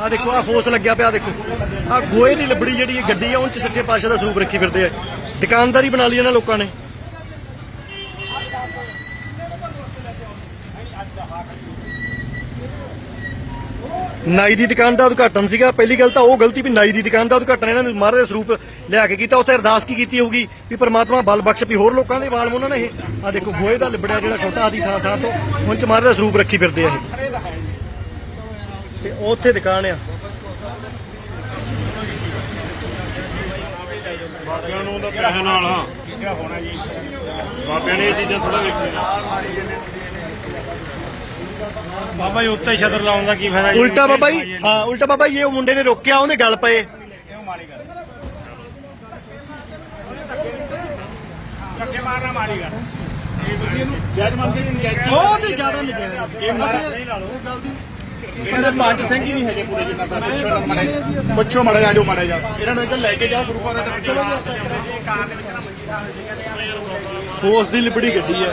ਆ ਦੇਖੋ, ਆ ਫੋਸ ਲੱਗਿਆ ਪਿਆ, ਦੇਖੋ। ਆ ਗੋਏ ਦੀ ਲੱਬੜੀ ਜਿਹੜੀ ਇਹ ਗੱਡੀ ਆ ਉਹ ਚ ਸੱਚੇ ਪਾਤਸ਼ਾਹ ਦਾ ਸਰੂਪ ਰੱਖੀ ਫਿਰਦੇ ਆ। ਦੁਕਾਨਦਾਰੀ ਬਣਾ ਲਈ ਇਹਨਾਂ ਲੋਕਾਂ ਨੇ। ਨਾਈ ਦੀ ਦੁਕਾਨ ਦਾ ਉਦਘਾਟਨ ਸੀਗਾ। ਪਹਿਲੀ ਗੱਲ ਤਾਂ ਉਹ ਗਲਤੀ ਵੀ ਨਾਈ ਦੀ ਦੁਕਾਨ ਦਾ ਉਦਘਾਟਨ, ਇਹਨਾਂ ਨੇ ਮਹਾਰਾਜ ਦੇ ਸਰੂਪ ਲਿਆ ਕੇ ਕੀਤਾ। ਉੱਥੇ ਅਰਦਾਸ ਕੀ ਕੀਤੀ ਹੋਊਗੀ? ਵੀ ਪ੍ਰਮਾਤਮਾ ਬਲ ਬਖਸ਼ ਵੀ ਹੋਰ ਲੋਕਾਂ ਦੇ ਵਾਲ ਉਹਨਾਂ ਨੇ ਇਹ। ਆ ਦੇਖੋ ਗੋਏ ਦਾ ਲਿਬੜਿਆ ਜਿਹੜਾ ਛੋਟਾ ਆਦੀ ਥਾਂ ਥਾਂ ਤੋਂ, ਉਹਨਾਂ ਚ ਮਹਾਰਾਜ ਦਾ ਸਰੂਪ ਰੱਖੀ ਫਿਰਦੇ ਆ ਇਹ। ਤੇ ਉੱਥੇ ਦੁਕਾਨ ਆ। ਬਾਬਿਆਂ ਨੂੰ ਤਾਂ ਪੈਸੇ ਨਾਲ ਹਾਂ। ਬਾਬਿਆਂ ਨੇ ਇਹ ਚੀਜ਼ਾਂ ਥੋੜਾ ਵੇਖੀਆਂ। ਬਾਬਾ ਜੀ ਉੱਤੇ ਛਤਰ ਲਾਉਣ ਦਾ ਕੀ ਫਾਇਦਾ ਜੀ? ਉਲਟਾ ਬਾਬਾ ਜੀ ਹਾਂ ਉਲਟਾ ਬਾਬਾ ਜੀ ਇਹ ਉਹ ਮੁੰਡੇ ਨੇ ਰੋਕਿਆ ਉਹਦੇ ਗੱਲ ਪਏ। ਧੱਕੇ ਮਾਰਨਾ ਮਾਰੀ ਗੱਲ। ਇਹ ਤੁਸੀਂ ਇਹਨੂੰ ਜੈਜ ਮੰਨਦੇ ਨਹੀਂ ਜੈਜ ਬਹੁਤ ਹੀ ਜ਼ਿਆਦਾ ਨਜਾਇਜ਼। ਇਹ ਮਾਰਾ ਇਹਦੇ ਪੰਜ ਸਿੰਘ ਹੀ ਨਹੀਂ ਹੈਗੇ ਪੂਰੇ ਜਿੰਨਾ ਦਾ ਪੁੱਛੋ ਨਾ ਮੜੇ ਪੁੱਛੋ ਮੜੇ ਜਾ ਜੋ ਮੜੇ ਜਾ ਇਹਨਾਂ ਨੂੰ ਇੱਧਰ ਲੈ ਕੇ ਜਾਓ ਗੁਰੂ ਘਰ ਦੇ ਚਲੋ ਕਾਰ ਦੇ ਵਿੱਚ ਫੋਰਸ ਦੀ ਲਿਬੜੀ ਗੱਡੀ ਆ।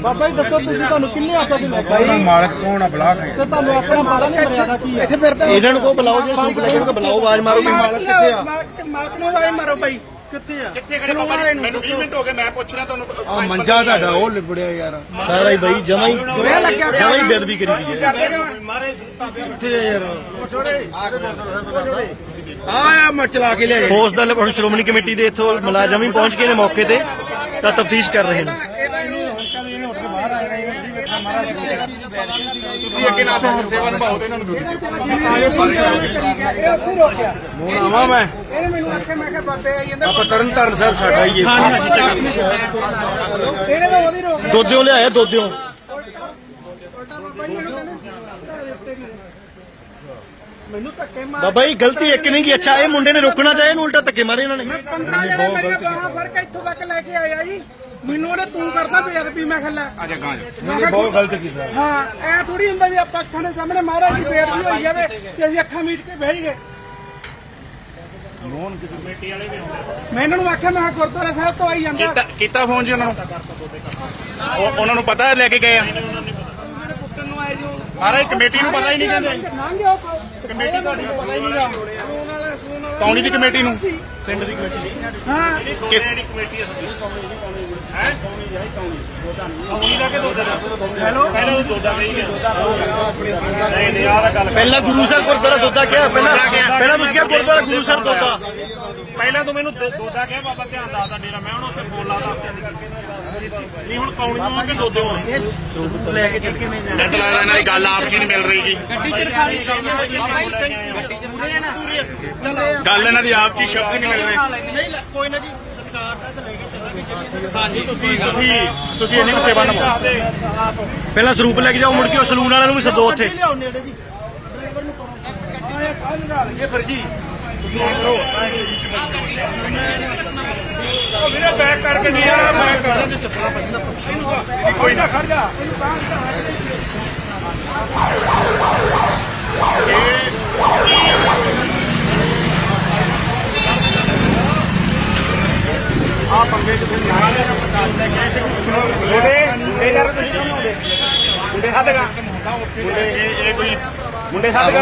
ਬਾਬਾ ਜੀ ਦੱਸੋ ਤੁਸੀਂ ਤੁਹਾਨੂੰ ਕਿੰਨੇ ਆਖਿਆ ਸੀ ਲੈ ਕੇ? ਆਓ? ਮਾਲਕ ਕੌਣ ਆ ਬਲਾਕ ਹੈ ਤੇ ਤੁਹਾਨੂੰ ਆਪਣਾ ਪਤਾ ਨਹੀਂ ਮਰਿਆਦਾ ਕੀ ਹੈ ਇੱਥੇ ਫਿਰਦੇ। ਇਹਨਾਂ ਨੂੰ ਕੋ ਬੁਲਾਓ ਜੇ ਸਰੂਪ ਲੈ ਕੇ ਉਹਨੂੰ ਬੁਲਾਓ ਆਵਾਜ਼ ਮਾਰੋ ਵੀ ਮਾਲਕ ਕਿੱਥੇ ਆ? ਮਾਲਕ ਨੂੰ ਆਵਾਜ਼ ਮਾਰੋ ਭਾਈ ਕਿੱਥੇ ਆ? ਕਿੱਥੇ ਖੜੇ ਬਾਬਾ ਜੀ? ਮੈਨੂੰ 20 ਮਿੰਟ ਹੋ ਗਏ ਮੈਂ ਪੁੱਛ ਰਿਹਾ ਤੁਹਾਨੂੰ ਆ ਮੰਜਾ ਤੁਹਾਡਾ ਉਹ ਲਿਬੜਿਆ ਯਾਰ। ਸਾਰਾ ਹੀ ਬਾਈ ਜਮਾ ਹੀ ਜਮਾ ਹੀ ਬੇਦਬੀ ਕਰੀ ਵੀ ਹੈ। ਕਿੱਥੇ ਆ ਯਾਰ? ਆ ਆ ਮੈਂ ਚਲਾ ਕੇ ਲਿਆ ਫੋਰਸ ਦਾ ਹੁਣ ਸ਼੍ਰੋਮਣੀ ਕਮੇਟੀ ਦੇ ਇੱਥੋਂ ਮੁਲਾਜ਼ਮ ਵੀ ਪਹੁੰਚ ਗਏ ਨੇ ਮੌਕੇ ਤੇ ਤਾਂ ਤਫਤੀਸ਼ ਕਰ ਰਹੇ ਨੇ। ਤੁਸੀਂ ਅੱਗੇ ਨਾ ਫਿਰ ਸੇਵਾ ਨਿਭਾਓ ਤੇ ਇਹਨਾਂ ਨੂੰ ਡਿਊਟੀ ਦਿਓ ਹੁਣ ਆਵਾਂ ਮੈਂ? ਇਹਨੇ ਮੈਨੂੰ ਆਖਿਆ ਮੈਂ ਕਿਹਾ ਬਾਬੇ ਆਈ ਜਾਂਦਾ। ਆਪਾਂ ਤਰਨ ਤਾਰਨ ਸਾਹਿਬ ਸਾਡਾ ਹੀ ਹੈ ਇਹਨੇ ਤਾਂ ਉਹਦੀ ਰੋਕ ਦੋਦਿਓ ਲਿਆਇਆ ਦੋਦਿਓ ਮੈਨੂੰ ਧੱਕੇ ਮਾਰ ਬਾਬਾ ਜੀ ਗਲਤੀ ਇੱਕ ਨਹੀਂ ਕੀ ਅੱਛਾ ਇਹ ਮੁੰਡੇ ਨੇ ਰੋਕਣਾ ਚਾਹਿਆ ਇਹਨੂੰ ਉਲਟਾ ਧੱਕੇ ਮਾਰੇ ਇਹਨਾਂ ਨੇ। 15 ਜਣੇ ਮੇਰੀਆਂ ਬਾਹਾਂ ਫੜ ਕੇ ਇੱਥੋਂ ਤੱਕ ਲੈ ਕੇ ਆਇਆ ਜੀ। ਮੈਨੂੰ ਉਹਨੇ ਤੂੰ ਕਰਦਾ ਬੇਅਦਬੀ ਮੈਂ ਖੱਲਾ। ਆ ਜਾ ਗਾਂ ਜਾ। ਮੈਂ ਕਿਹਾ ਬਹੁਤ ਗਲਤ ਕੀਤਾ। ਹਾਂ ਐ ਥੋੜੀ ਹੁੰਦਾ ਵੀ ਆਪਾਂ ਅੱਖਾਂ ਦੇ ਸਾਹਮਣੇ ਮਹਾਰਾਜ ਦੀ ਬੇਅਦਬੀ ਹੋਈ ਜਾਵੇ ਤੇ ਅਸੀਂ ਅੱਖਾਂ ਮੀਟ ਕੇ ਬਹਿ ਗਏ ਮੈਂ ਇਹਨਾਂ ਨੂੰ ਆਖਿਆ ਮੈਂ ਗੁਰਦੁਆਰਾ ਸਾਹਿਬ ਤੋਂ ਆਈ ਜਾਂਦਾ। ਕੀਤਾ ਕੀਤਾ ਫੋਨ ਜੀ ਉਹਨਾਂ ਨੂੰ? ਉਹ- ਉਹਨਾਂ ਨੂੰ ਪਤਾ ਲੈ ਕੇ ਗਏ ਆ? ਮੇਰੇ ਪੁੱਤਰ ਨੂੰ ਆਏ ਜੋ ਸਾਰੇ ਕਮੇਟੀ ਨੂੰ ਪਤਾ ਹੀ ਨਹੀਂ ਕਹਿੰਦੇ। ਕਮੇਟੀ ਤੁਹਾਡੀ ਨੂੰ ਪਤਾ ਹੀ ਨਹੀਂਗਾ ਕੌਣੀ ਦੀ ਕਮੇਟੀ ਨੂੰ? ਪਿੰਡ ਦੀ ਕਮੇਟੀ ਹਾਂ। ਕਿਸ ਹੈਲੋ? ਪਹਿਲਾਂ ਉਹ ਦੋਦਾ ਕਹੀ ਨਹੀਂ ਨਹੀਂ ਆਹ ਤਾਂ ਗੱਲ ਪਹਿਲਾਂ ਗੁਰੂ ਸਾਹਿਬ ਗੁਰਦੁਆਰਾ ਦੋਦਾ ਕਿਹਾ ਪਹਿਲਾਂ ਪਹਿਲਾਂ ਤੁਸੀਂ ਕਿਹਾ ਗੁਰਦੁਆਰਾ ਗੁਰੂ ਸਾਹਿਬ ਦੋਦਾ। ਪਹਿਲਾਂ ਤੂੰ ਮੈਨੂੰ ਦ- ਦੋਦਾ ਕਿਹਾ ਬਾਬਾ ਧਿਆਨ ਦੱਸਦਾ ਡੇਰਾ ਮੈਂ ਹੁਣ ਉੱਥੇ ਫੋਨ ਲਾਦਾ ਨਹੀਂ ਹੁਣ ਕੌਣੀ ਨੂੰ ਆ ਕੇ ਦੋਦੇ ਹੋਣ? ਲੈ ਕੇ ਚੱਲ ਕੇ ਮੈਂ ਨੈਟ ਦੀ ਗੱਲ ਆਪ ਜੀ ਨਹੀਂ ਮਿਲ ਰਹੀ ਜੀ। ਗੱਲ ਇਹਨਾਂ ਦੀ ਆਪ ਜੀ ਸ਼ਬਦ ਨਹੀਂ ਮਿਲ ਰਹੇ ਕੋਈ ਨਾ ਜੀ ਸਤਿਕਾਰ ਸਾਹਿਬ ਲੈ ਕੇ ਹਾਂਜੀ ਤੁਸੀਂ ਤੁਸੀਂ ਤੁਸੀਂ ਇਹਨਾਂ ਦੀ ਸੇਵਾ ਨਿਭਾਓ ਪਹਿਲਾਂ ਸਰੂਪ ਲੈ ਕੇ ਜਾਓ ਮੁੜ ਕੇ ਉਹ ਸਲੂਨ ਵਾਲਿਆਂ ਨੂੰ ਵੀ ਸੱਦੋ ਉੱਥੇ। ਇਹ ਫਰਜੀ ਵੀਰੇ ਬੈਕ ਕਰਕੇ ਨਹੀਂ ਆ ਮੈਂ ਕਰ। ਦੇ ਚੱਪਲਾਂ ਪਈਆਂ ਕੋਈ ਨਾ ਖੜ ਜਾ। ਆ ਪੰਗੇ ਕਿੱਥੇ ਨਹੀਂ ਆ ਰਹੇ ਮੁੰਡੇ ਮੁੰਡੇ ਕਰ ਤੁਸੀਂ ਕਿਉਂ ਨਹੀਂ ਆਉਂਦੇ? ਮੁੰਡੇ ਹੱਦ ਗਾ ਮੁੰਡੇ ਇਹ ਇਹ ਕੋਈ ਮੁੰਡੇ ਹੱਦ ਗਾ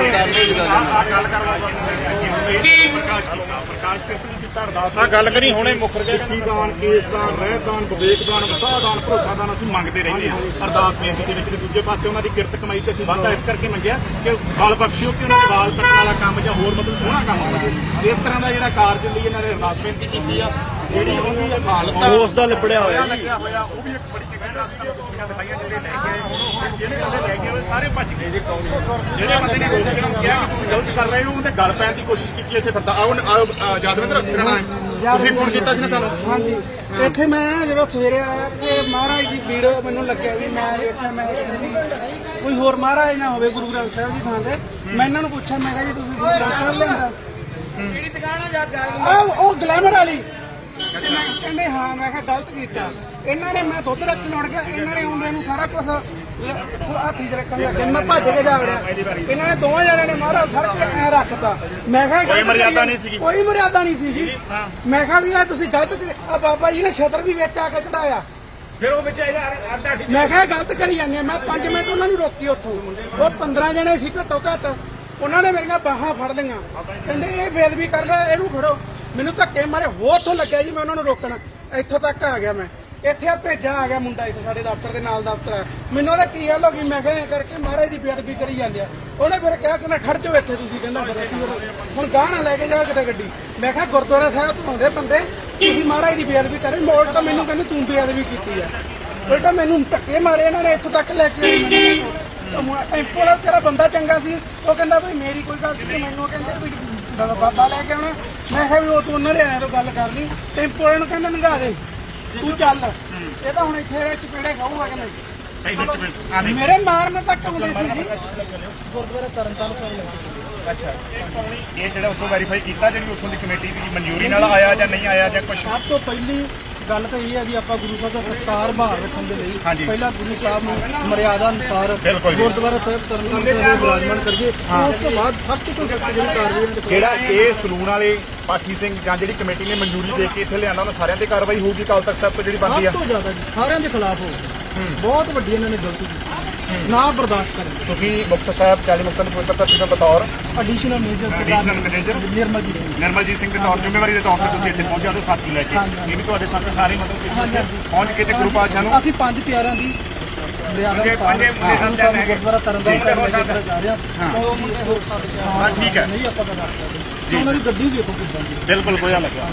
ਪ੍ਰਕਾਸ਼ ਕੀਤਾ? ਪ੍ਰਕਾਸ਼ ਕਿਸ ਕੀਤਾ? ਅਰਦਾਸ ਆ ਗੱਲ ਕਰੀ ਹੁਣੇ ਮੁਖਰ ਗਿਆ। ਦਾਨ ਕੇਸਦਾਨ ਰਹਿਦਾਨ ਵਿਵੇਕਦਾਨ ਵਸਾਦਾਨ ਭਰੋਸਾਦਾਨ ਅਸੀਂ ਮੰਗਦੇ ਰਹਿੰਦੇ ਹਾਂ ਅਰਦਾਸ ਬੇਨਤੀ ਦੇ ਵਿੱਚ ਤੇ ਦੂਜੇ ਪਾਸੇ ਉਹਨਾਂ ਦੀ ਕਿਰਤ ਕਮਾਈ 'ਚ ਅਸੀਂ ਵਾਧਾ ਇਸ ਕਰਕੇ ਮੰਗਿਆ ਕਿ ਬਲ ਬਖਸ਼ਿਓ ਕਿ ਉਹਨਾਂ ਦੇ ਵਾਲ ਕੱਟਣ ਵਾਲਾ ਕੰਮ ਜਾਂ ਹੋਰ ਮਤਲਬ ਸੋਹਣਾ ਕੰਮ ਹੋਵੇ। ਇਸ ਤਰ੍ਹਾਂ ਦਾ ਜਿਹੜਾ ਕਾਰਜ ਲਈ ਇਹਨਾਂ ਨੇ ਅਰਦਾਸ ਬੇਨਤੀ ਕੀਤੀ ਆ ਜਿਹੜੀ ਉਹਦੀ ਹਾਲਤ ਉਸ ਦਾ ਲਿਬੜਿਆ ਹੋਇਆ ਜੀ। ਲੱਗਿਆ ਹੋਇਆ ਉਹ ਵੀ ਇੱਕ ਬੜੀ ਚੰਗੀ ਤੁਹਾਨੂੰ ਤਸਵੀਰਾਂ ਦਿਖਾਈਆਂ ਜਿਹੜੇ ਲੈ ਕੇ ਆਏ ਜਿਹੜੇ ਬੰਦੇ ਸਾਰੇ ਭੱਜ ਗਏ। ਜਿਹੜੇ ਬੰਦੇ ਨੇ ਰੋਕ ਕੇ ਉਹਨੂੰ ਕਿਹਾ ਕਿ ਤੁਸੀਂ ਗਲਤ ਕਰ ਰਹੇ ਹੋ ਉਹਦੇ ਗੱਲ ਪੈਣ ਦੀ ਕੋਸ਼ਿਸ਼ ਕੀਤੀ ਇੱਥੇ ਫਿਰਦਾ। ਆਓ ਆਓ ਅ, ਯਾਦਵਿੰਦਰ ਕਰਨਾ ਹੈ। ਤੁਸੀਂ ਫੋਨ ਕੀਤਾ ਸੀ ਨਾ ਸਾਨੂੰ? ਹਾਂਜੀ। ਇੱਥੇ ਮੈਂ ਜਦੋਂ ਸਵੇਰੇ ਆਇਆ ਕਿ ਮਹਾਰਾਜ ਦੀ ਭੀੜ ਮੈਨੂੰ ਲੱਗਿਆ ਵੀ ਮੈਂ ਇੱਥੇ ਮੈਂ ਇੱਥੇ ਵੀ ਕੋਈ ਹੋਰ ਮਹਾਰਾਜ ਨਾ ਹੋਵੇ ਗੁਰੂ ਗ੍ਰੰਥ ਸਾਹਿਬ ਦੀ ਥਾਂ ਤੇ। ਮੈਂ ਇਹਨਾਂ ਨੂੰ ਪੁੱਛਿਆ ਮੈਂ ਕਿਹਾ ਜੀ ਤੁਸੀਂ ਗੁਰੂ ਗ੍ਰੰਥ ਸਾਹਿਬ ਲੈਂਦਾ ਕਿਹੜੀ ਦੁਕਾਨ ਆ ਜਾ ਉਹ ਗਲੈਮਰ ਵਾਲੀ। ਕਹਿੰਦੇ ਹਾਂ ਮੈਂ ਕਿਹਾ ਗਲਤ ਕੀਤਾ। ਇਹਨਾਂ ਨੇ ਮੈਂ ਦੁੱਧ ਰੱਖਣ ਉੜ ਗਿਆ ਇਹਨਾਂ ਨੇ ਆਉਂਦੇ ਨੂੰ ਸਾਰਾ ਕੁਝ ਹੱਥੀ 'ਚ ਰੱਖਣ ਲੱਗੇ ਮੈਂ ਭੱਜ ਕੇ ਜਾ ਵੜਿਆ ਇਹਨਾਂ ਨੇ ਦੋਵਾਂ ਜਣਿਆਂ ਨੇ ਮਾਰਾ ਸੜਕ ਐ ਰੱਖਤਾ। ਮੈਂ ਕਿਹਾ ਇਹ ਕੋਈ ਮਰਿਆਦਾ ਨਹੀਂ ਸੀਗੀ। ਕੋਈ ਮਰਿਆਦਾ ਨਹੀਂ ਸੀ ਜੀ ਮੈਂ ਕਿਹਾ ਵੀ ਆ ਤੁਸੀਂ ਗਲਤ ਆ ਬਾਬਾ ਜੀ ਨੇ ਛਤਰ ਵੀ ਵਿੱਚ ਆ ਕੇ ਚੜਾਇਆ। ਫਿਰ ਉਹ ਵਿੱਚ ਇਹਦਾ ਅੱਧਾ ਮੈਂ ਕਿਹਾ ਇਹ ਗਲਤ ਕਰੀ ਜਾਂਦੇ। ਮੈਂ 5 ਮਿੰਟ ਉਹਨਾਂ ਨੂੰ ਰੋਕੀ ਉੱਥੋਂ। ਉਹ 15 ਜਣੇ ਸੀ ਘੱਟੋ ਘੱਟ। ਉਹਨਾਂ ਨੇ ਮੇਰੀਆਂ ਬਾਹਾਂ ਫੜ ਲਈਆਂ। ਕਹਿੰਦੇ ਇਹ ਬੇਦਬੀ ਕਰ ਲੈ ਇਹਨੂੰ ਫੜੋ। ਮੈਨੂੰ ਧੱਕੇ ਮਾਰੇ, ਹੋਰ ਉੱਥੋਂ ਲੱਗਿਆ ਜੀ, ਮੈਂ ਉਹਨਾਂ ਨੂੰ ਰੋਕਣ। ਇੱਥੋਂ ਤੱਕ ਆ ਗਿਆ ਮੈਂ। ਇੱਥੇ ਆ ਭੇਜਾ ਆ ਗਿਆ ਮੁੰਡਾ ਇੱਥੇ ਸਾਡੇ ਦਫ਼ਤਰ ਦੇ ਨਾਲ ਦਫ਼ਤਰ ਆ। ਮੈਨੂੰ ਉਹਦਾ ਕੀ ਗੱਲ ਹੋ ਗਈ? ਮੈਂ ਕਿਹਾ ਐਂ ਕਰਕੇ ਮਹਾਰਾਜ ਦੀ ਬੇਦਬੀ ਕਰੀ ਜਾਂਦੇ ਆ। ਉਹਨੇ ਫਿਰ ਕਿਹਾ ਕਹਿੰਦਾ ਖੜ ਜਾਓ ਇੱਥੇ ਤੁਸੀਂ, ਕਹਿੰਦਾ ਫਿਰ ਅਸੀਂ ਫਿਰ- ਹੁਣ ਗਾਹ ਨਾ ਲੈ ਕੇ ਜਾਓ ਕਿਤੇ ਗੱਡੀ। ਮੈਂ ਕਿਹਾ ਗੁਰਦੁਆਰਾ ਸਾਹਿਬ ਤੋਂ ਆਉਂਦੇ ਬੰਦੇ, ਤੁਸੀਂ ਮਹਾਰਾਜ ਦੀ ਬੇਅਦਬੀ ਕਰੇ ਮੋੜ ਤਾਂ ਮੈਨੂੰ ਕਹਿੰਦੇ ਤੂੰ ਬੇਅਦਬੀ ਕੀਤੀ ਆ। ਉਲਟਾ ਮੈਨੂੰ ਧੱਕੇ ਮਾਰੇ ਇਹਨਾਂ ਨੇ, ਇੱਥੋਂ ਤੱਕ ਲੈ ਕੇ ਆਏ ਮੈਨੂੰ। ਟੈਂਪੋ ਵਾਲਾ ਤੇਰਾ ਬੰਦਾ ਚੰਗਾ ਸੀ ਉਹ ਕਹਿੰਦਾ ਵੀ ਮੇਰੀ ਕੋਈ ਗੱਲ ਨਹੀਂ ਮੈਨੂੰ ਕਹਿੰਦੇ ਵੀ ਬਾਬਾ ਲੈ ਕੇ ਆਉਣਾ। ਮੈਂ ਕਿਹਾ ਵੀ ਉਹ ਤੂੰ ਉਹਨਾਂ ਦੇ ਆਇਆ ਤੋਂ ਗੱਲ ਕਰ ਲਈ। ਟੈਂਪੋ ਵਾਲੇ ਨੂੰ ਕਹਿੰਦਾ ਨੰਗਾ ਦੇ ਤੂੰ ਚੱਲ। ਇਹ ਤਾਂ ਹੁਣ ਇੱਥੇ ਚਪੇੜੇ ਖਾਊਗਾ ਕਿ ਨਹੀਂ? ਮੇਰੇ ਮਾਰਨ ਤੱਕ ਆਉਂਦੇ ਸੀ ਜੀ। ਅੱਛਾ। ਇਹ ਜਿਹੜਾ ਉੱਥੋਂ ਵੈਰੀਫਾਈ ਕੀਤਾ ਜਿਹੜੀ ਉੱਥੋਂ ਦੀ ਕਮੇਟੀ ਦੀ ਮਨਜ਼ੂਰੀ ਨਾਲ ਆਇਆ ਜਾਂ ਨਹੀਂ ਆਇਆ ਜਾਂ ਕੁਝ ਸਭ ਤੋਂ ਪਹਿਲੀ ਗੱਲ ਤਾਂ ਇਹ ਹੈ ਵੀ ਆਪਾਂ ਗੁਰੂ ਸਾਹਿਬ ਦਾ ਸਤਿਕਾਰ ਬਹਾਲ ਰੱਖਣ ਦੇ ਲਈ। ਪਹਿਲਾਂ ਗੁਰੂ ਸਾਹਿਬ ਨੂੰ ਮਰਿਆਦਾ ਅਨੁਸਾਰ ਜੀ। ਗੁਰਦੁਆਰਾ ਸਾਹਿਬ ਤਰਨਤਾਰਨ ਸਾਹਿਬ ਨੂੰ ਬਿਰਾਜਮਾਨ ਕਰੀਏ ਉਸ ਤੋਂ ਬਾਅਦ ਸਖਤ ਤੋਂ ਸਖਤ ਜਿਹੜੀ ਕਾਰਵਾਈ ਜਿਹੜਾ ਇਹ ਸਲੂਨ ਵਾਲੇ ਪਾਠੀ ਸਿੰਘ ਜਾਂ ਜਿਹੜੀ ਕਮੇਟੀ ਨੇ ਮਨਜ਼ੂਰੀ ਦੇ ਕੇ ਇੱਥੇ ਲਿਆਂਦਾ ਉਹਨਾਂ ਸਾਰਿਆਂ ਤੇ ਕਾਰਵਾਈ ਹੋਊਗੀ ਕੱਲ ਤੱਕ ਸਭ ਤੋਂ ਜਿਹੜੀ ਬਣਦੀ ਆ? ਸਭ ਤੋਂ ਜ਼ਿਆਦਾ ਜੀ ਸਾਰਿਆਂ ਦੇ ਖਿਲਾਫ ਹੋ। ਬਹੁਤ ਵੱਡੀ ਇਹਨਾਂ ਨੇ ਗਲਤੀ ਕੀਤੀ। ਨਾ ਬਰਦਾਸ਼ਤ ਕਰਨ ਤੁਸੀਂ ਮੁਕਤਸਰ ਸਾਹਿਬ 40 ਮੁਕਤਾਂ ਦੀ ਪਵਿੱਤਰ ਧਰਤੀ ਦਾ ਬਤੌਰ। Additional major Additional manager? Nirmaljit Singh. Nirmaljit Singh ਦੇ ਤੌਰ ਜ਼ਿੰਮੇਵਾਰੀ ਦੇ ਤੌਰ ਤੇ ਤੁਸੀਂ ਇੱਥੇ ਪਹੁੰਚਿਆ ਤੇ ਸਾਥੀ ਲੈ ਕੇ। ਇਹ ਵੀ ਤੁਹਾਡੇ ਸਾਥੀ ਸਾਰੇ ਮਤਲਬ ਕਿ। ਪਹੁੰਚ ਕੇ ਤੇ ਗੁਰੂ ਪਾਤਸ਼ਾਹ ਨੂੰ ਅਸੀਂ ਪੰਜ ਪਿਆਰਾਂ ਦੀ ਮਰਿਆਦਾ ਪੰਜੇ- ਅਨੁਸਾਰ ਪੰਜੇ ਮੁੰਡੇ ਗੁਰੂ ਸਾਹਿਬ ਸਾਹਿਬ ਨੂੰ ਗੁਰਦੁਆਰਾ ਤਰਨਤਾਰਨ ਸਾਹਿਬ ਲੈ ਕੇ ਜਾ ਰਹੇ ਹਾਂ। ਹਾਂ। ਉਹ ਮੁੰਡੇ ਹੋਰ ਸਾਡੇ ਹਾਂ, ਠੀਕ ਹੈ। ਨਹੀਂ ਆਪਾਂ ਕਰ ਸਕਦੇ। ਉਹਨਾਂ ਦੀ ਗੱਡੀ ਕਿੱਦਾਂ ਦੀ। ਬਿਲਕੁਲ ਕੋਈ ਲੱਗਿਆ